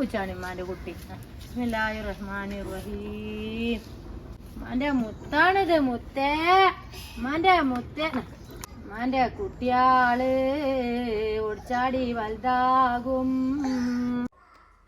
പൂച്ചാണ് കുട്ടി. ബിസ്മില്ലാഹി റഹീം മുത്താണിത് മുത്തേ. ഉമ്മാന്റെ മുത്തേ. ഉമ്മാന്റെ കുട്ടിയാൾ ഒടിച്ചാടി വലുതാകും.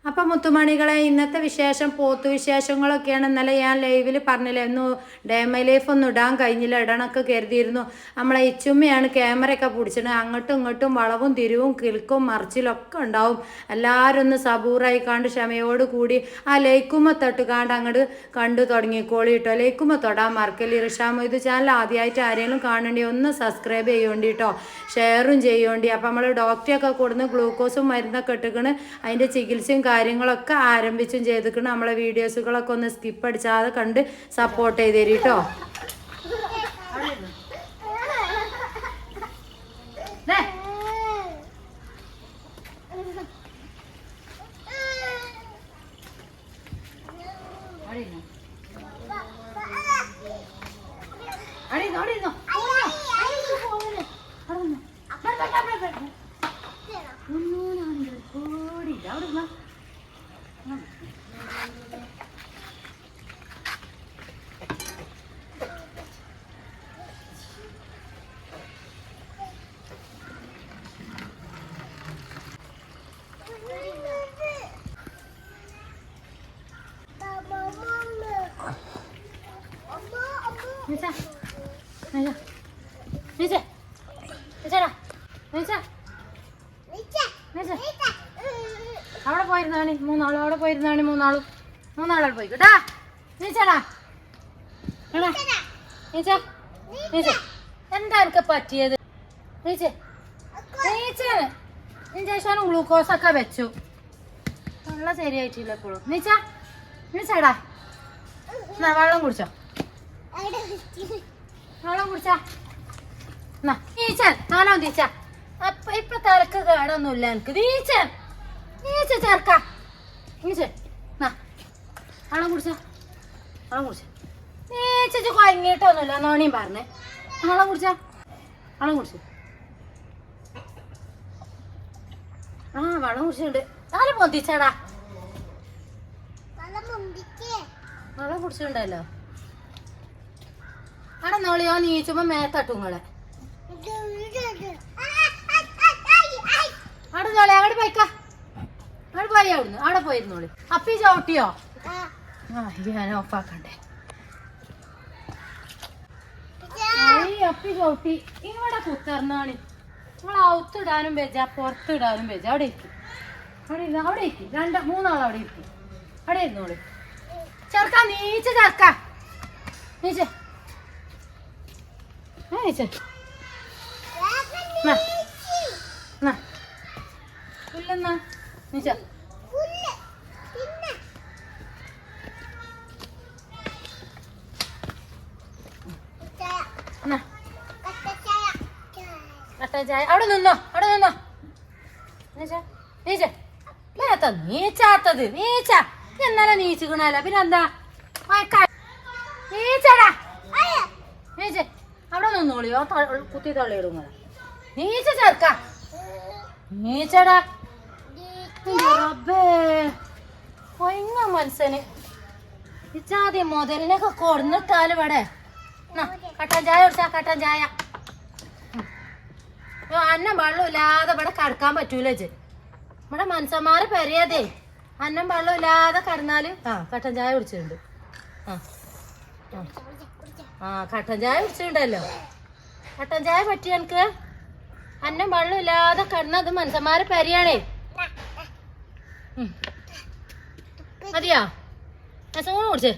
അപ്പം മുത്തുമണികളെ ഇന്നത്തെ വിശേഷം പോത്തു വിശേഷങ്ങളൊക്കെയാണ് ഇന്നലെ ഞാൻ ലൈവിൽ പറഞ്ഞില്ലേ ഒന്നും ഡേമ ലൈഫ് ഒന്നും ഇടാൻ കഴിഞ്ഞില്ല ഇടണൊക്കെ കരുതിയിരുന്നു. നമ്മളെ ഇച്ചുമ്മയാണ് ക്യാമറയൊക്കെ പിടിച്ചിട്ട് അങ്ങോട്ടും ഇങ്ങോട്ടും വളവും തിരിവും കിൽക്കും മറിച്ചിലൊക്കെ ഉണ്ടാവും. എല്ലാവരും ഒന്ന് സബൂറായി കണ്ട് ക്ഷമയോട് കൂടി ആ ലൈക്കുമ്മ തൊട്ട് കാണ്ട് അങ്ങോട്ട് കണ്ടു തുടങ്ങിക്കോളി കേട്ടോ ലൈക്കുമ്മ തൊടാൻ മറക്കല്ലേ ഇർഷാമ? ഇത് ചാനൽ ആദ്യമായിട്ട് ആരെങ്കിലും കാണേണ്ടി ഒന്ന് സബ്സ്ക്രൈബ് ചെയ്യേണ്ടി കേട്ടോ ഷെയറും ചെയ്യേണ്ടി. അപ്പം നമ്മൾ ഡോക്ടറെയൊക്കെ കൊടുന്ന് ഗ്ലൂക്കോസും മരുന്നൊക്കെ ഇട്ടിക്കണ് അതിന്റെ ചികിത്സയും കാര്യങ്ങളൊക്കെ ആരംഭിച്ചും ചെയ്തിക്കണ് നമ്മളെ വീഡിയോസുകളൊക്കെ ഒന്ന് സ്കിപ്പ് അടിച്ചാതെ കണ്ട് സപ്പോർട്ട് ചെയ്ത് തരും കേട്ടോ നീച്ച നീച്ച നീച്ച നീച്ചടാ നീച്ച നീച്ച അവിടെ പോയിരുന്നാണ് മൂന്നാളും അവിടെ പോയിരുന്നാണ് മൂന്നാളും. മൂന്നാളവിടെ പോയി കേട്ടാ നീച്ചടാ. നീച്ച. നീച്ച. എന്താ പറ്റിയത്? നീച്ച. ഗ്ലൂക്കോസ് ഒക്കെ വെച്ചു. വെള്ളം ശരിയായിട്ടില്ല എപ്പോഴും നീച്ച. നീച്ചടാ. വെള്ളം കുടിച്ചോ. വെള്ളം കുടിച്ചാ. എന്നാ നീച്ചൻ നാലോ തീച്ച അപ്പൊ ഇപ്പൊ തലക്ക് കേടൊന്നുമില്ല എനിക്ക്. നീച്ചൻ നീച്ച ചേർക്ക. നീച്ച എന്നാ വെള്ളം കുടിച്ചാ. വെള്ളം കുടിച്ച. നീച്ചു കൊയങ്ങിയിട്ടൊന്നുമില്ല നോണിയും പറഞ്ഞേ. വെള്ളം കുടിച്ചാ. വെള്ളം കുടിച്ചു. ആ വെള്ളം കുടിച്ചിട്ടുണ്ട്. നാല് പൊന്തിച്ചടാ. വെള്ളം കുടിച്ചിട്ടുണ്ടല്ലോ. അവിടെ നോളിയോ നീച്ചുമ്പോ മേത്തട്ടും നിങ്ങളെ അവിടെ പോയിക്ക. അവിടെ പോയി അവിടുന്ന്. അവിടെ പോയിരുന്നോളി അപ്പി ചവിട്ടിയോ ഞാൻ ഓഫാക്കണ്ടേ. അപ്പി ചവിട്ടി ഇവിടെ കുത്തർന്നാണ്. നമ്മൾ ഔത്തിടാനും വെച്ച പുറത്തിടാനും വെച്ച അവിടെ ഇരിക്കും. അവിടെ ഇരുന്ന് അവിടെ ഇരിക്കും. രണ്ട് മൂന്നാൾ അവിടെ ഇരിക്കും. അവിടെ ഇരുന്നോളി ചെറുക്ക നീച്ച ചെറുക്ക. നീച്ച. നാ. പുല്ലെന്നാ? നീച്ച. ചായ അവിടെ നിന്നോ. അവിടെ നിന്നോ. നീച്ച. നീച്ച. നീച്ചാത്തത്. നീച്ച. ഇന്നലെ നീച്ചുകണല്ല പിന്നെ എന്താ? മയക്കാ നീച്ചടാ. നീച്ച. അവിടെ നിന്നോളിയോ കുത്തി തള്ളിയിടും നീച്ച ചേർക്ക നീച്ചടാ. കൊയങ്ങ ഇച്ചാദ്യം മുതലിനൊക്കെ കൊടുന്നിട്ടാലും ഇവിടെ. കട്ടൻ ചായ കുടിച്ചാ കട്ടൻ ചായ. അന്നം വെള്ളം ഇല്ലാതെ ഇവിടെ കടക്കാൻ പറ്റൂല ഇവിടെ മനുഷ്യന്മാരെ പെരിയതേ അന്നം വെള്ളം ഇല്ലാതെ കടന്നാൽ ആ കട്ടൻ ചായ കുടിച്ചിട്ടുണ്ട്. ആ ആ. ആ കട്ടൻ ചായ കുടിച്ചിട്ടുണ്ടല്ലോ. കട്ടൻ ചായ പറ്റി എനിക്ക്. അന്നം വെള്ളമില്ലാതെ കിടന്നത് മനുഷ്യന്മാരെ പരിയാണേ. മതിയോ? രസം കൂടി കുടിച്ചേ.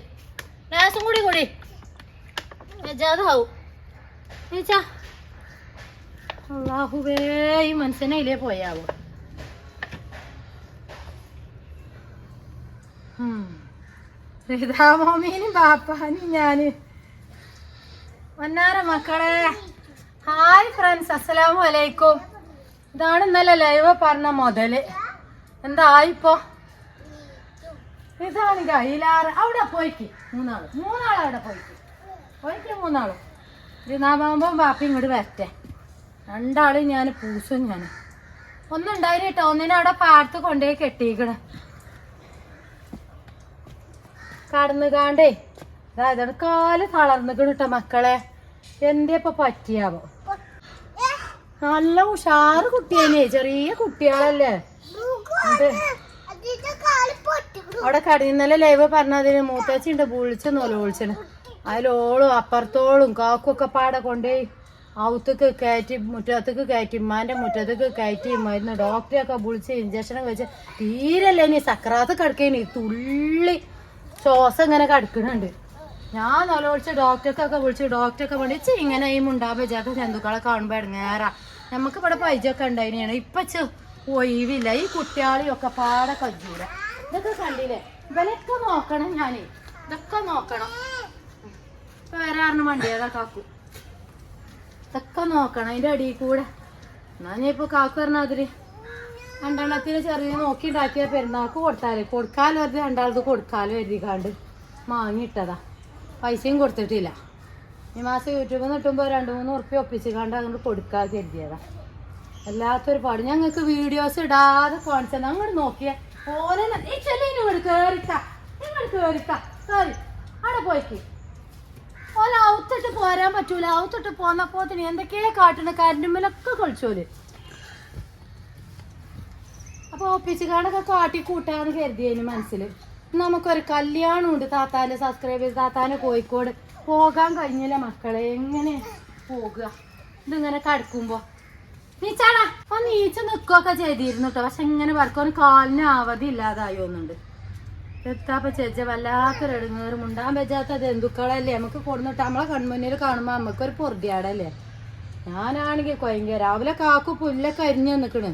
രസം കൂടി കൂടി. വെജാതാവും നീച്ചാ. അള്ളാഹുവേ ഈ മനുഷ്യനെ ഇല്ലേ പോയാവോ? സീതാമോമീനും ബാപ്പാനും ഞാൻ. വന്നാര മക്കളെ? ഹായ് ഫ്രണ്ട്സ് അസ്സലാമു അലൈക്കും. ഇതാണ് ഇന്നലെ ലൈവ് പറഞ്ഞ മുതൽ. എന്തായിപ്പോ? ഇതാണ് കയ്യിലാറ് അവിടെ പോയിക്ക്. മൂന്നാൾ. മൂന്നാൾ അവിടെ പോയിക്ക്. പോയിക്ക് മൂന്നാളും. ഇരുന്നാമാകുമ്പോ ബാപ്പി ഇങ്ങോട്ട് വരട്ടെ. രണ്ടാളും ഞാൻ പൂസും ഞാൻ. ഒന്നുണ്ടായില്ല കേട്ടോ. ഒന്നിനെ അവിടെ പാടത്ത് കൊണ്ടുപോയി കെട്ടിക്കണം. കടന്നു കാണ്ടേ അതായത് കാൽ തളർന്നിക്കണ് കേട്ടോ മക്കളെ. എന്തേ ഇപ്പൊ പറ്റിയാവോ? നല്ല ഉഷാറ് കുട്ടിയേനെ. ചെറിയ കുട്ടികളല്ലേ അവിടെ കടിന്നലെ ലൈവ് പറഞ്ഞതിന്? മൂത്തച്ചിണ്ട് വിളിച്ച് നോൽ അതിലോളും അപ്പുറത്തോളും കാക്കൊക്കെ പാടെ കൊണ്ടുപോയി ഔത്തക്ക് കയറ്റി മുറ്റത്തേക്ക് കയറ്റി ഉമ്മാന്റെ മുറ്റത്തേക്ക് കയറ്റി മരുന്ന് ഡോക്ടറെയൊക്കെ വിളിച്ച് ഇഞ്ചക്ഷനൊക്കെ വെച്ച്. തീരല്ലേ ഇനി സക്രാത്ത് കിടക്കേനി? തുള്ളി ശ്വാസം ഇങ്ങനെ കിടക്കുന്നുണ്ട് ഞാൻ നലോളിച്ച് ഡോക്ടർക്കൊക്കെ വിളിച്ച് ഡോക്ടറൊക്കെ വിളിച്ച് ഇങ്ങനെ ഈ മുണ്ടാപജാത്ത ജന്തുക്കളെ കാണുമ്പോൾ ഇടങ്ങേറാ. നമുക്ക് ഇവിടെ പൈജൊക്കെ ഉണ്ടായിരുന്നാണ് ഇപ്പൊ ഒഴിവില്ല. ഈ കുട്ടികളെയും ഒക്കെ പാടെ കജ്ജൂല ഇതൊക്കെ കണ്ടില്ലേ? ഇവനൊക്കെ നോക്കണം ഞാൻ ഇതൊക്കെ നോക്കണം. ഇപ്പൊ ആറിന് വണ്ടിയതാ കാക്കു. ഇതൊക്കെ നോക്കണം അതിന്റെ അടിയിൽ കൂടെ. എന്നാ ഞാൻ ഇപ്പൊ കാക്കു പറഞ്ഞ അതിൽ രണ്ടെണ്ണത്തിന് ചെറിയ നോക്കി ഉണ്ടാക്കിയ പെരുന്നാൾക്ക് കൊടുത്താൽ കൊടുക്കാലോ അത് രണ്ടാളത് കൊടുക്കാലോ എഴുതിക്കാണ്ട് വാങ്ങിയിട്ടതാ പൈസയും കൊടുത്തിട്ടില്ല. ഈ മാസം യൂട്യൂബിൽ നിന്ന് കിട്ടുമ്പോൾ രണ്ട് മൂന്ന് ഉറുപ്പ്യ ഒപ്പിച്ച് കണ്ട് അങ്ങോട്ട് കൊടുക്കാതെ കരുതിയതാ. അല്ലാത്തൊരു പാട്. ഞങ്ങൾക്ക് വീഡിയോസ് ഇടാതെ കാണിച്ചത് അങ്ങോട്ട് നോക്കിയ. ഓനെ ഈ ചെല്ലി ഇങ്ങോട്ട് കേറിക്ക നിങ്ങൾ കേറിക്ക കേറി. അവിടെ പോയിക്ക്. ഓല ഔത്തിട്ട് പോരാൻ പറ്റൂല. ഔത്തിട്ട് പോന്നപ്പോത്തിന് എന്തൊക്കെയാ കാട്ടണ കരണ്ടുമ്മലൊക്കെ കൊളിച്ചോൽ. അപ്പൊ ഒപ്പിച്ചുകാടൊക്കെ കാട്ടി കൂട്ടാന്ന് കരുതിയതിന് മനസ്സിൽ നമുക്കൊരു കല്യാണം ഉണ്ട് താത്താന്റെ സബ്സ്ക്രൈബേഴ്സ് താത്താന്റെ കോഴിക്കോട്. പോകാൻ കഴിഞ്ഞില്ല മക്കളെ? എങ്ങനെ പോകുക ഇതിങ്ങനെ കടക്കുമ്പോ. നീച്ചാടാ അപ്പൊ നീച്ച നിൽക്കുകയൊക്കെ ചെയ്തിരുന്നു കേട്ടോ പക്ഷെ ഇങ്ങനെ വർക്കോന് കാലിന് അവധി ഇല്ലാതായി ഒന്നുണ്ട് എത്താപ്പ ചേച്ച വല്ലാത്തൊരു എടുങ്ങേറും. ഉണ്ടാൻ പറ്റാത്ത ജന്തുക്കളല്ലേ നമുക്ക് കൊടുന്നിട്ട് നമ്മളെ കൺമുന്നിൽ കാണുമ്പോ നമുക്കൊരു പൊറുതിയാടല്ലേ? ഞാനാണെങ്കിൽ കൊയങ്ക രാവിലെ കാക്കു പുല്ലൊക്കെ അരിഞ്ഞു നിക്കണ്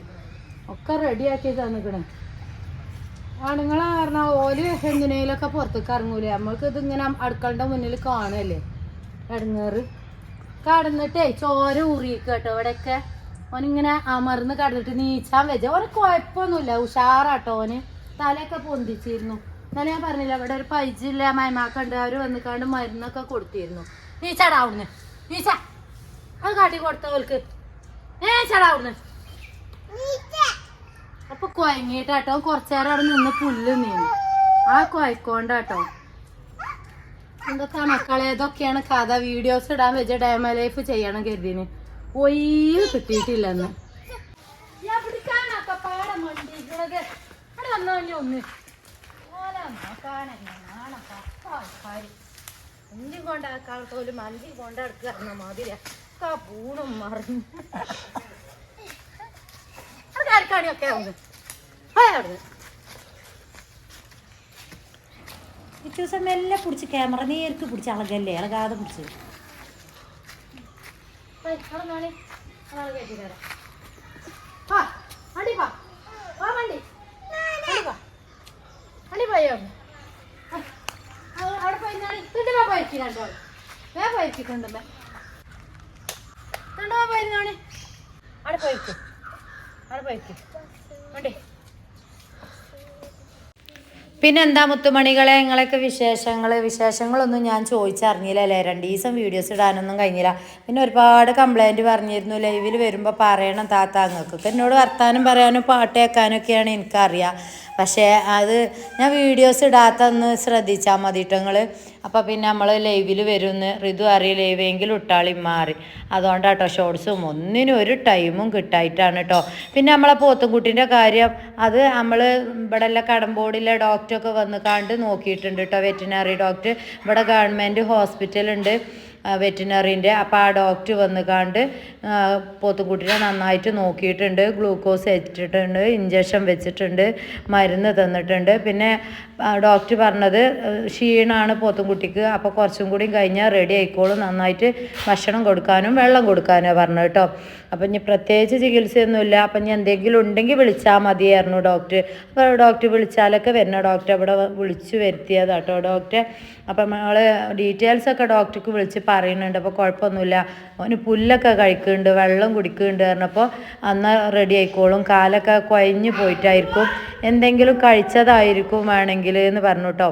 ഒക്കെ റെഡിയാക്കി തന്നിക്കണ് ആണുങ്ങളെ കാരണം ഓൽ എന്തിനേലൊക്കെ പുറത്തേക്ക് ഇറങ്ങൂലേ? നമ്മൾക്ക് ഇതിങ്ങനെ അടുക്കളുടെ മുന്നിൽ കാണുമല്ലേ കടങ്ങേറ് കടന്നിട്ടേ ചോര ഊറിയിക്ക് കേട്ടോ ഇവിടെയൊക്കെ. ഓനിങ്ങനെ അമർന്ന് കടന്നിട്ട് നീച്ചാൻ വെച്ച ഓന് കുഴപ്പമൊന്നുമില്ല. ഉഷാറാട്ടോ ഓന്. തലയൊക്കെ പൊന്തിച്ചിരുന്നു. എന്നാലും ഞാൻ പറഞ്ഞില്ല ഇവിടെ ഒരു പൈജില്ല മയമാക്കണ്ട് അവർ വന്നിക്കാണ്ട് മരുന്നൊക്കെ കൊടുത്തിരുന്നു. നീച്ചാടാ നീച്ച. അത് കാട്ടി കൊടുത്തവൾക്ക്. ഏ അവിടുന്ന്. അപ്പൊ കുഴങ്ങിട്ടാട്ടോ കുറച്ചേരം അവിടെ നിന്ന് പുല്ല് നീന്നു. ആ കുഴക്കോണ്ടാട്ടോ എന്തൊക്കെ മക്കളെ ഇതൊക്കെയാണ് കഥ. വീഡിയോസ് ഇടാൻ വെച്ച ഡയമ ലൈഫ് ചെയ്യണം കരുതിന്. ഒയ്യ കിട്ടിയിട്ടില്ലെന്ന്. ഒന്ന്. നാണൊക്കെ ആൾക്കാർ മന്തി മന്തി കൊണ്ടെടുക്കുന്ന മാതിരി പൂണും മറിഞ്ഞു. അത് കാണിയൊക്കെ ഒന്ന് അവിടുന്ന്. ഈ ദിവസം മെല്ലെ പിടിച്ച് ക്യാമറ നേർക്ക് പിടിച്ച് അളകല്ലേ? അളകാതെ പിടിച്ച്. അവിടെ പോയിരിക്കും അവിടെ പോയിരിക്കും വേണ്ടേ? പിന്നെന്താ മുത്തുമണികളെ നിങ്ങളൊക്കെ വിശേഷങ്ങൾ വിശേഷങ്ങളൊന്നും ഞാൻ ചോദിച്ചറിഞ്ഞില്ല അല്ലേ? രണ്ട് ദിവസം വീഡിയോസ് ഇടാനൊന്നും കഴിഞ്ഞില്ല. പിന്നെ ഒരുപാട് കംപ്ലൈന്റ് പറഞ്ഞിരുന്നു. ലൈവിൽ വരുമ്പോൾ പറയണം താത്ത എന്നോട് വർത്താനം പറയാനും പാട്ട് കേൾക്കാനൊക്കെയാണ് എനിക്കറിയാം. പക്ഷേ അത് ഞാൻ വീഡിയോസ് ഇടാത്തൊന്ന് ശ്രദ്ധിച്ചാൽ മതി നിങ്ങൾ അപ്പോൾ പിന്നെ നമ്മൾ ലൈവിൽ വരുമെന്ന് ഋതു അറിയ ലൈവെങ്കിലും ഇട്ടാളി മാറി. അതുകൊണ്ട് കേട്ടോ ഷോർട്സും ഒന്നിനും ഒരു ടൈമും കിട്ടായിട്ടാണ് കേട്ടോ പിന്നെ നമ്മളെ പോത്തുംകുട്ടിന്റെ കാര്യം അത് നമ്മൾ ഇവിടെ എല്ലാം കടമ്പോടിലെ ഡോക്ടറൊക്കെ വന്ന് കണ്ട് നോക്കിയിട്ടുണ്ട് കേട്ടോ വെറ്റിനറി ഡോക്ടർ ഇവിടെ ഗവൺമെന്റ് ഹോസ്പിറ്റലുണ്ട് വെറ്റിനറിന്റെ അപ്പോൾ ആ ഡോക്ടർ വന്ന് കണ്ട് പോത്തുംകുട്ടിനെ നന്നായിട്ട് നോക്കിയിട്ടുണ്ട്. ഗ്ലൂക്കോസ് വെച്ചിട്ടുണ്ട് ഇഞ്ചക്ഷൻ വെച്ചിട്ടുണ്ട് മരുന്ന് തന്നിട്ടുണ്ട്. പിന്നെ ഡോക്ടർ പറഞ്ഞത് ക്ഷീണമാണ് പോത്തുംകുട്ടിക്ക്. അപ്പോൾ കുറച്ചും കൂടി കഴിഞ്ഞാൽ റെഡി ആയിക്കോളും. നന്നായിട്ട് ഭക്ഷണം കൊടുക്കാനും വെള്ളം കൊടുക്കാനോ പറഞ്ഞു കേട്ടോ. അപ്പം ഇനി പ്രത്യേകിച്ച് ചികിത്സയൊന്നുമില്ല. അപ്പം ഇനി എന്തെങ്കിലും ഉണ്ടെങ്കിൽ വിളിച്ചാൽ മതിയായിരുന്നു ഡോക്ടർ. അപ്പോൾ ഡോക്ടർ വിളിച്ചാലൊക്കെ വരുന്ന ഡോക്ടർ അവിടെ വിളിച്ചു വരുത്തിയതാട്ടോ ഡോക്ടറെ. അപ്പം നമ്മൾ ഡീറ്റെയിൽസൊക്കെ ഡോക്ടർക്ക് വിളിച്ച് പറയുന്നുണ്ട്. അപ്പോൾ കുഴപ്പമൊന്നുമില്ല. അവന് പുല്ലൊക്കെ കഴിക്കുന്നുണ്ട് വെള്ളം കുടിക്കുന്നുണ്ട് പറഞ്ഞപ്പോൾ അന്ന് റെഡി ആയിക്കോളും. കാലൊക്കെ കുഴഞ്ഞു പോയിട്ടായിരിക്കും. എന്തെങ്കിലും കഴിച്ചതായിരിക്കും വേണമെങ്കിൽ എന്ന് പറഞ്ഞു കേട്ടോ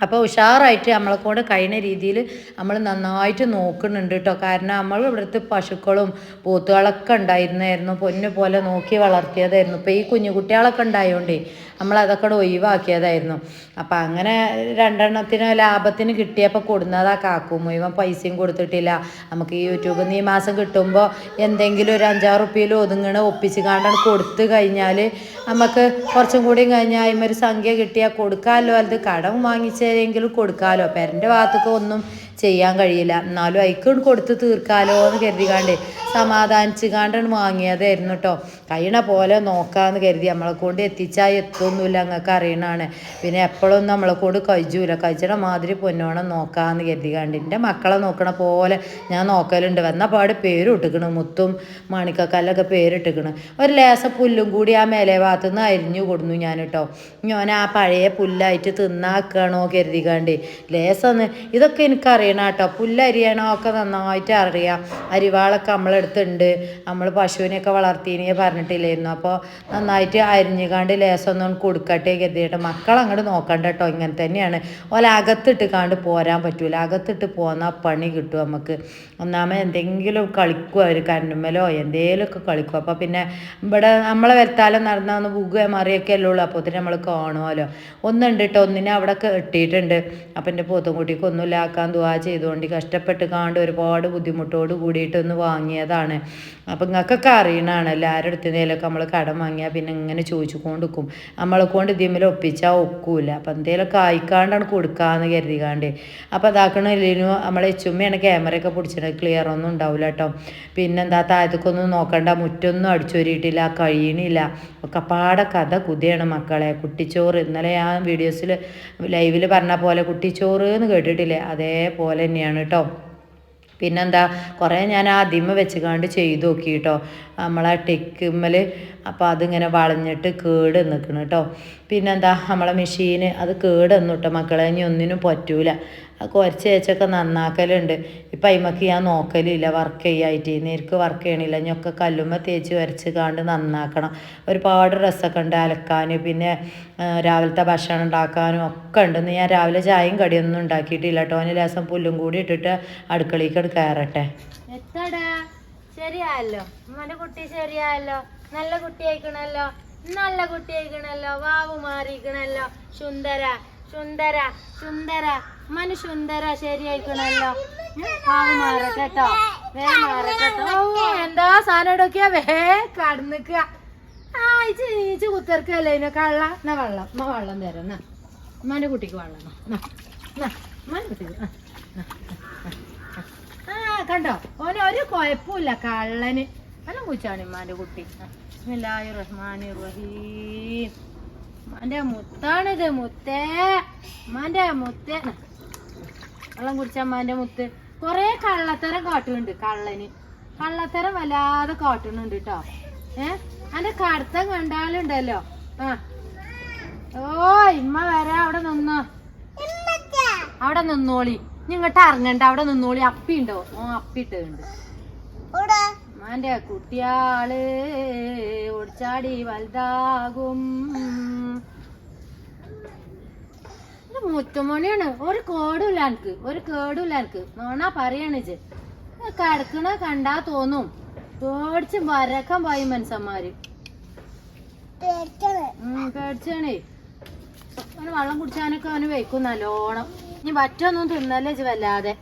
അപ്പോൾ ഉഷാറായിട്ട് നമ്മളെ കൊണ്ട് കഴിയുന്ന രീതിയിൽ നമ്മൾ നന്നായിട്ട് നോക്കുന്നുണ്ട് കേട്ടോ കാരണം നമ്മൾ ഇവിടുത്തെ പശുക്കളും പോത്തുകളൊക്കെ ഉണ്ടായിരുന്നായിരുന്നു. പൊന്നു പോലെ നോക്കി വളർത്തിയതായിരുന്നു. ഇപ്പോൾ ഈ കുഞ്ഞു കുട്ടികളൊക്കെ ഉണ്ടായതുകൊണ്ടേ കൂടെ ഒഴിവാക്കിയതായിരുന്നു. അപ്പം അങ്ങനെ രണ്ടെണ്ണത്തിന് ലാഭത്തിന് കിട്ടിയപ്പോൾ കൊടുന്നതാ കാക്കും. മുഴുവൻ പൈസയും കൊടുത്തിട്ടില്ല. നമുക്ക് ഈ യൂട്യൂബിൽ നിന്ന് ഈ മാസം കിട്ടുമ്പോൾ എന്തെങ്കിലും ഒരു അഞ്ചാറ് റുപ്യയിൽ ഒതുങ്ങണ ഒപ്പിച്ച് കാണ്ടാണ് കൊടുത്തു കഴിഞ്ഞാൽ നമുക്ക് കുറച്ചും കൂടിയും കഴിഞ്ഞാൽ അതിമൊരു സംഖ്യ കിട്ടിയാൽ കൊടുക്കാമല്ലോ അത് കടം വാങ്ങിച്ചതെങ്കിലും കൊടുക്കാമല്ലോ പെരന്റെ ഭാഗത്തൊക്കെ ഒന്നും ചെയ്യാൻ കഴിയില്ല. എന്നാലും അയക്കൊണ്ട് കൊടുത്ത് തീർക്കാലോ എന്ന് കരുതികാണ്ട് സമാധാനിച്ച് കാണ്ടാണ് വാങ്ങിയതായിരുന്നു കേട്ടോ കഴിയണ പോലെ നോക്കാമെന്ന് കരുതി. നമ്മളെ കൊണ്ട് എത്തിച്ചാൽ എത്തുമൊന്നുമില്ല നിങ്ങൾക്ക് അറിയണമാണ് പിന്നെ എപ്പോഴൊന്നും നമ്മളെ കൊണ്ട് കഴിച്ചൂല. കഴിച്ചണ മാതിരി പൊന്നോണം നോക്കാമെന്ന് കരുതികാണ്ട് എന്റെ മക്കളെ നോക്കണ പോലെ ഞാൻ നോക്കലുണ്ട്. വന്ന പാട് പേര് ഇട്ടിക്കണ് മുത്തും മണിക്കക്കല്ലൊക്കെ പേരിട്ടിക്കണ്. ഒരു ലേസ പുല്ലും കൂടി ആ മേലെ ഭാഗത്തുനിന്ന് അരിഞ്ഞു കൊടുന്നു ഞാൻ കേട്ടോ ഞാൻ ആ പഴയ പുല്ലായിട്ട് തിന്നാക്കണോ കരുതികാണ്ട് ലേസന്ന് ഇതൊക്കെ എനിക്കറിയണം കേട്ടോ. പുല്ലരിയണോ ഒക്കെ നന്നായിട്ട് അറിയാം. അരിവാളൊക്കെ നമ്മളെടുത്തുണ്ട്. നമ്മൾ പശുവിനെയൊക്കെ വളർത്തിനെ പറഞ്ഞിട്ടില്ലായിരുന്നു. അപ്പോൾ നന്നായിട്ട് അരിഞ്ഞുകാണ്ട് ലേസൊന്നും കൊടുക്കട്ടെ കരുതിയിട്ട് മക്കൾ അങ്ങോട്ട് നോക്കണ്ട കേട്ടോ. ഇങ്ങനെ തന്നെയാണ്. ഓല അകത്തിട്ട് കാണ്ട് പോരാൻ പറ്റൂല. അകത്തിട്ട് പോന്നാൽ പണി കിട്ടും നമുക്ക് ഒന്നാമത് എന്തെങ്കിലും കളിക്കും അവർ കണ്ണുമ്മലോ എന്തെങ്കിലുമൊക്കെ കളിക്കും. അപ്പോൾ പിന്നെ ഇവിടെ നമ്മളെ വരുത്താലം നടന്ന ഒന്ന് പുക മറിയൊക്കെ അല്ലേ ഉള്ളൂ. അപ്പോൾ നമ്മൾ കാണുമല്ലോ ഒന്നുണ്ട് കേട്ടോ. ഒന്നിനെ അവിടെ കെട്ടിയിട്ടുണ്ട്. അപ്പം എന്റെ പോത്തുംകുട്ടിക്ക് ഒന്നുമില്ല ഇല്ലാക്കാൻ ചെയ്തുകൊണ്ട് കഷ്ടപ്പെട്ട് കാണ്ട് ഒരുപാട് ബുദ്ധിമുട്ടോട് കൂടിയിട്ടൊന്ന് വാങ്ങിയതാണ്. അപ്പം നിങ്ങൾക്കൊക്കെ അറിയണതാണ്. എല്ലാവരുടെ അടുത്ത് നിന്നേലൊക്കെ നമ്മൾ കടം വാങ്ങിയാൽ പിന്നെ ഇങ്ങനെ ചോദിച്ചു നമ്മളെ കൊണ്ട് ഇതിമ്മൽ ഒപ്പിച്ചാൽ ഒക്കൂല. അപ്പം എന്തേലൊക്കെ ആയിക്കാണ്ടാണ് കൊടുക്കാന്ന് കരുതിക്കാണ്ട്. അപ്പോൾ അതാക്കണില്ലേനു നമ്മളെ ചുമ്മയാണ് ക്യാമറയൊക്കെ പിടിച്ചിട്ട് ക്ലിയർ ഒന്നും ഉണ്ടാവില്ല കേട്ടോ പിന്നെന്താ താഴത്തേക്കൊന്നും നോക്കണ്ട. മുറ്റൊന്നും അടിച്ചൊരിയിട്ടില്ല. കഴിയണില്ല. ഒക്കെ പാടെ കഥ കുതിയാണ് മക്കളെ. കുട്ടിച്ചോറ്. ഇന്നലെ ആ വീഡിയോസിൽ ലൈവിൽ പറഞ്ഞ പോലെ കുട്ടിച്ചോറ് എന്ന് കേട്ടിട്ടില്ലേ? അതേപോലെ തന്നെയാണ് കേട്ടോ പിന്നെന്താ കുറേ ഞാൻ ആ ദിമ വെച്ച് കണ്ട് ചെയ്ത് നോക്കി കേട്ടോ നമ്മളെ ടെക്കുമ്മൽ അപ്പോൾ അതിങ്ങനെ വളഞ്ഞിട്ട് കേട് നിൽക്കണം കേട്ടോ പിന്നെന്താ നമ്മളെ മെഷീന് അത് കേട് നിന്നു കേട്ടോ മക്കളെ ഇനി ഒന്നിനും പറ്റൂല. അത് കുറച്ച് ചേച്ചൊക്കെ നന്നാക്കലുണ്ട്. ഇപ്പം അയിമക്ക് ഞാൻ നോക്കലില്ല വർക്ക് ചെയ്യായിട്ട്. നേർക്ക് വർക്ക് ചെയ്യണില്ല. ഞൊക്കെ കല്ലുമ്മ തേച്ച് വരച്ച് കാണ്ട് നന്നാക്കണം. ഒരുപാട് ഡ്രസ്സൊക്കെ ഉണ്ട് അലക്കാൻ പിന്നെ രാവിലത്തെ ഭക്ഷണം ഉണ്ടാക്കാനും ഒക്കെ ഉണ്ട്. ഞാൻ രാവിലെ ചായയും കടിയൊന്നും ഉണ്ടാക്കിയിട്ടില്ല അതിന് ലേസം പുല്ലും കൂടി ഇട്ടിട്ട് അടുക്കളയ്ക്ക് കയറട്ടെ ശരിയായല്ലോ. ഉമ്മന്റെ കുട്ടി ശരിയായല്ലോ. നല്ല കുട്ടിയായിക്കണല്ലോ നല്ല കുട്ടിയായിക്കണല്ലോ വാവ് മാറിയിക്കണല്ലോ സുന്ദര. സുന്ദര സുന്ദര മനു സുന്ദര ശരിയായിക്കണല്ലോ മാറക്കട്ടോ മാറട്ടെ വേ എന്താ സാധനം ഇടൊക്കെയാ വേ കടന്നിക്കുക. ആ ഇച്ച് നീച്ച് കുത്തിറക്കല്ലേ ഇതിനെ കള്ള. എന്നാ വെള്ളം? വെള്ളം തരാം. എന്നാ. ഉമ്മാന്റെ കുട്ടിക്ക് വെള്ളം ഉമ്മാന്റെ കുട്ടിക്ക്. ആ, കണ്ടോ? ഓന് ഒരു കുഴപ്പമില്ല കള്ളന്. നല്ല കുച്ചാണ് ഉമ്മാന്റെ കുട്ടി. റഹ്മാനിർ റഹീം. ഉമ്മാന്റെ മുത്താണിത് മുത്തേ. മാന്റെ മുത്തേ. വെള്ളം കുടിച്ച മാന്റെ മുത്ത്. കുറെ കള്ളത്തരം കാട്ടുന്നുണ്ട് കള്ളന്. കള്ളത്തരം വല്ലാതെ കാട്ടുന്നുണ്ട് കേട്ടോ ഏ? അന്റെ കടുത്തം കണ്ടാലുണ്ടല്ലോ. ആ. ഓ ഇമ്മ വരാ അവിടെ നിന്നോ. അവിടെ നിന്നോളി. നിങ്ങട്ട് ഇറങ്ങണ്ട അവിടെ നിന്നോളി. അപ്പി ഉണ്ടോ ഓ അപ്പി ഇട്ടുണ്ട് മാന്റെ കുട്ടിയാൾ ഒടിച്ചാടി വലുതാകും. മുത്തുമണിയാണ്. ഒരു കേടുമില്ല എനിക്ക്. ഒരു കേടുമില്ല എനിക്ക്. നോണ പറയണിച്ച് കിടക്കണ കണ്ടാ തോന്നും. പേടിച്ച് വരക്കാൻ പോയി മനുഷ്യന്മാര്. പേടിച്ചാണേ. അവന് വെള്ളം കുടിച്ചാനൊക്കെ അവന് വെക്കും നല്ലോണം. ഇനി വറ്റൊന്നും തിന്നല്ലേ വല്ലാതെ.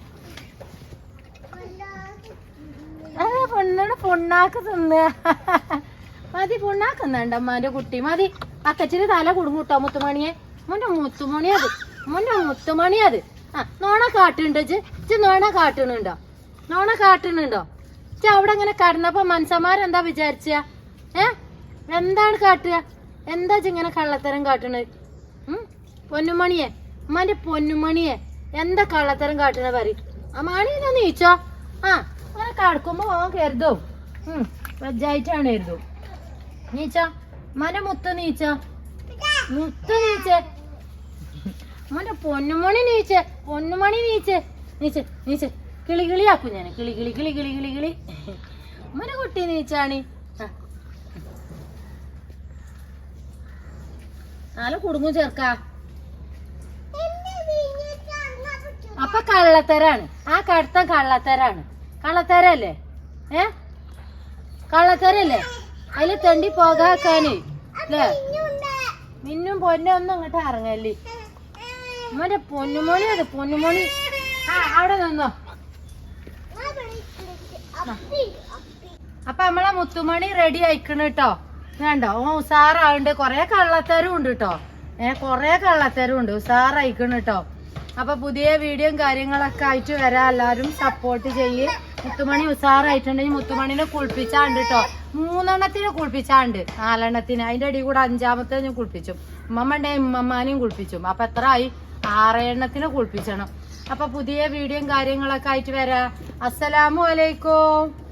അതെ പൊണ്ണോട് പൊണ്ണാക്ക് തിന്ന. മതി പൊണ്ണാക്ക് തിന്നണ്ട അമ്മാന്റെ കുട്ടി. മതി അക്കച്ചിന് തല കുടുങ്ങൂട്ടോ മുത്തുമണിയെ. മോന്റെ മുത്തുമണി അത് മോന്റെ മുത്തുമണി അത് ആ നോണ കാട്ടുണ്ടോ ഇജ്ജ്? നോണ കാട്ടുന്നുണ്ടോ? നോണ കാട്ടുന്നുണ്ടോ? ഇജ്ജ് അവിടെ ഇങ്ങനെ കടന്നപ്പോ മനുഷ്യന്മാരെന്താ വിചാരിച്ച? ഏ? എന്താണ് കാട്ടുക? എന്താ ഇങ്ങനെ കള്ളത്തരം കാട്ടണത്? പൊന്നുമണിയെ. ഉമ്മാന്റെ പൊന്നുമണിയെ. എന്താ കള്ളത്തരം കാട്ടണ പറ ആ മണിന്ന് നീച്ചോ? ആ അങ്ങനെ കടക്കുമ്പോ ഓൻ കരുതും. ഉം വെജായിട്ടാണ് കരുതും. നീച്ച മോനെ മുത്ത് നീച്ച. മുത്ത് നീച്ച. മോനെ പൊന്നുമണി നീച്ച. പൊന്നുമണി നീച്ച. നീച്ച നീച്ച. കിളി കിളിയാക്കും ഞാൻ കിളി കിളി കിളി കിളി കിളി കിളി. മോനെ കുട്ടി നീച്ചാണ്. നാല് കുടുങ്ങും ചേർക്ക. അപ്പൊ കള്ളത്തരാണ്. ആ കടുത്ത കള്ളത്തരാണ്. കള്ളത്തരല്ലേ ഏ? കള്ളത്തരല്ലേ അതിൽ തെണ്ടി പോകാക്കാന് അല്ലേ? മിന്നും പൊന്നെ ഒന്നും അങ്ങോട്ട് ഇറങ്ങല്ലേ. മറ്റേ പൊന്നുമോണി അത് പൊന്നുമോണി ആ അവിടെ നിന്നോ. അപ്പൊ നമ്മളെ മുത്തുമണി റെഡി ആയിക്കണ് കേട്ടോ വേണ്ടോ ഓ ഉസാറാവുണ്ട്. കൊറേ കള്ളത്തരും ഉണ്ട് കേട്ടോ ഏഹ് കൊറേ കള്ളത്തരും ഉണ്ട് ഉസാറായിക്കണ് കേട്ടോ അപ്പൊ പുതിയ വീഡിയോയും കാര്യങ്ങളൊക്കെ ആയിട്ട് വരാം. എല്ലാരും സപ്പോർട്ട് ചെയ്യ്. മുത്തുമണി ഉസാറായിട്ടുണ്ടെങ്കിൽ മുത്തുമണിനെ കുളിപ്പിച്ചാണ്ട് കേട്ടോ മൂന്നെണ്ണത്തിന് കുളിപ്പിച്ചാണ്ട്. നാലെണ്ണത്തിന്. അതിന്റെ അടി കൂടെ അഞ്ചാമത്തെ ഞാൻ കുളിപ്പിച്ചു. ഉമ്മമ്മന്റെ ഉമ്മമ്മാനെയും കുളിപ്പിച്ചു. അപ്പൊ എത്ര ആയി? ആറെണ്ണത്തിന് കുളിപ്പിച്ചണം. അപ്പൊ പുതിയ വീഡിയോയും കാര്യങ്ങളൊക്കെ ആയിട്ട് വരാം. അസ്സലാമു അലൈക്കും.